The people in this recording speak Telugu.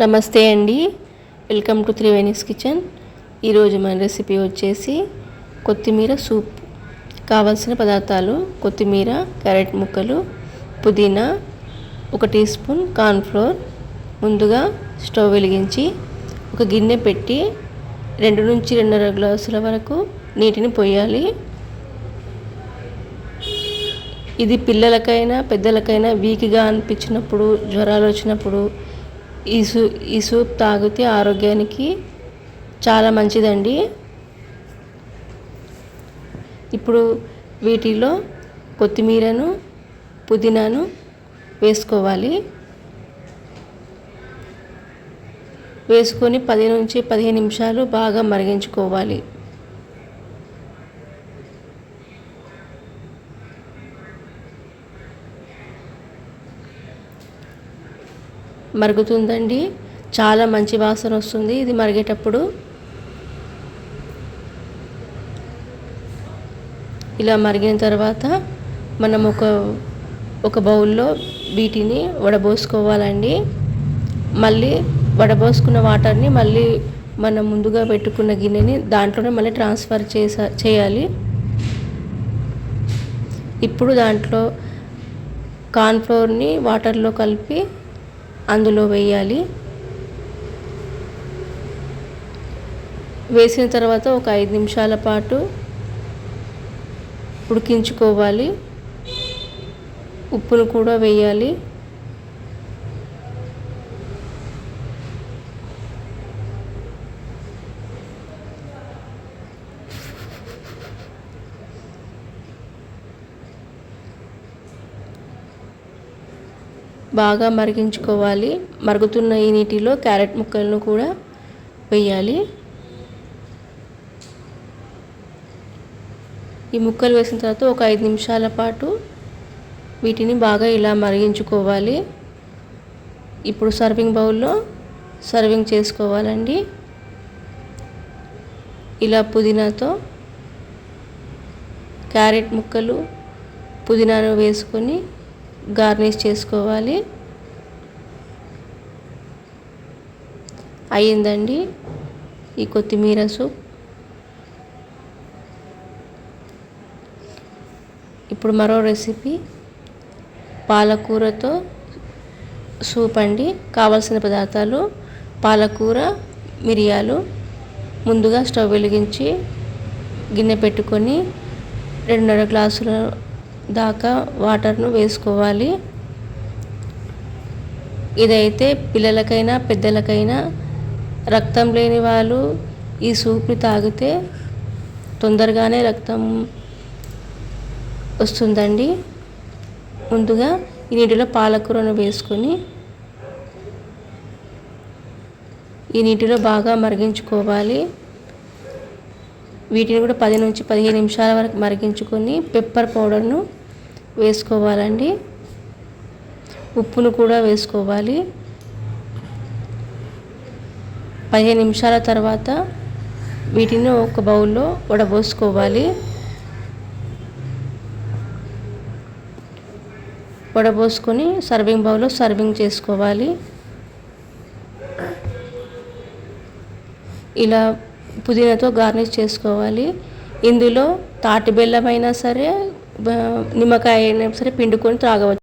నమస్తే అండి. వెల్కమ్ టు త్రివేణిస్ కిచెన్ ఈరోజు మన రెసిపీ వచ్చేసి కొత్తిమీర సూప్ కావలసిన పదార్థాలు కొత్తిమీర క్యారెట్ ముక్కలు పుదీనా ఒక టీ స్పూన్ కార్న్ఫ్లోర్ ముందుగా స్టవ్ వెలిగించి ఒక గిన్నె పెట్టి రెండు నుంచి రెండున్నర గ్లాసుల వరకు నీటిని పోయాలి. ఇది పిల్లలకైనా పెద్దలకైనా వీక్గా అనిపించినప్పుడు జ్వరాలు వచ్చినప్పుడు ఈ సూప్ ఈ సూప్ తాగితే ఆరోగ్యానికి చాలా మంచిదండి. ఇప్పుడు వీటిలో కొత్తిమీరను పుదీనాను వేసుకోవాలి. వేసుకొని పది నుంచి పదిహేను నిమిషాలు బాగా మరిగించుకోవాలి. మరుగుతుందండి. చాలా మంచి వాసన వస్తుంది ఇది మరిగేటప్పుడు. ఇలా మరిగిన తర్వాత మనం ఒక ఒక బౌల్లో వీటిని వడబోసుకోవాలండి. మళ్ళీ వడబోసుకున్న వాటర్ని మళ్ళీ మనం ముందుగా పెట్టుకున్న గిన్నెని దాంట్లోనే మళ్ళీ ట్రాన్స్ఫర్ చేసా చేయాలి. ఇప్పుడు దాంట్లో కార్న్ఫ్లోర్ని వాటర్లో కలిపి అందులో వేయాలి వేసిన తర్వాత ఒక ఐదు నిమిషాల పాటు ఉడికించుకోవాలి. ఉప్పును కూడా వేయాలి బాగా మరిగించుకోవాలి. మరుగుతున్న ఈ నీటిలో క్యారెట్ ముక్కలను కూడా వేయాలి. ఈ ముక్కలు వేసిన తర్వాత ఒక ఐదు నిమిషాల పాటు వీటిని బాగా ఇలా మరిగించుకోవాలి. ఇప్పుడు సర్వింగ్ బౌల్లో సర్వింగ్ చేసుకోవాలండి. ఇలా పుదీనాతో క్యారెట్ ముక్కలు పుదీనాను వేసుకొని గార్నిష్ చేసుకోవాలి. అయ్యిందండి. ఈ కొత్తిమీర సూప్. ఇప్పుడు మరో రెసిపీ. పాలకూరతో సూప్ అండి. కావలసిన పదార్థాలు పాలకూర మిరియాలు ముందుగా స్టవ్ వెలిగించి గిన్నె పెట్టుకొని రెండున్నర గ్లాసుల దాకా వాటర్ను వేసుకోవాలి. ఇదైతే పిల్లలకైనా పెద్దలకైనా రక్తం లేని వాళ్ళు ఈ సూప్ని తాగితే తొందరగానే రక్తం వస్తుందండి. ముందుగా ఈ నీటిలో పాలకూరను వేసుకొని ఈ నీటిలో బాగా మరిగించుకోవాలి. వీటిని కూడా పది నుంచి పదిహేను నిమిషాల వరకు మరిగించుకొని పెప్పర్ పౌడర్ను వేసుకోవాలండి. ఉప్పును కూడా వేసుకోవాలి. పదిహేను నిమిషాల తర్వాత వీటిని ఒక బౌల్లో వడబోసుకోవాలి. వడబోసుకొని సర్వింగ్ బౌల్లో సర్వింగ్ చేసుకోవాలి. ఇలా పుదీనాతో గార్నిష్ చేసుకోవాలి. ఇందులో తాటి బెల్లం అయినా సరే నిమ్మకాయ అయినా సరే పిండుకొని త్రాగవచ్చు.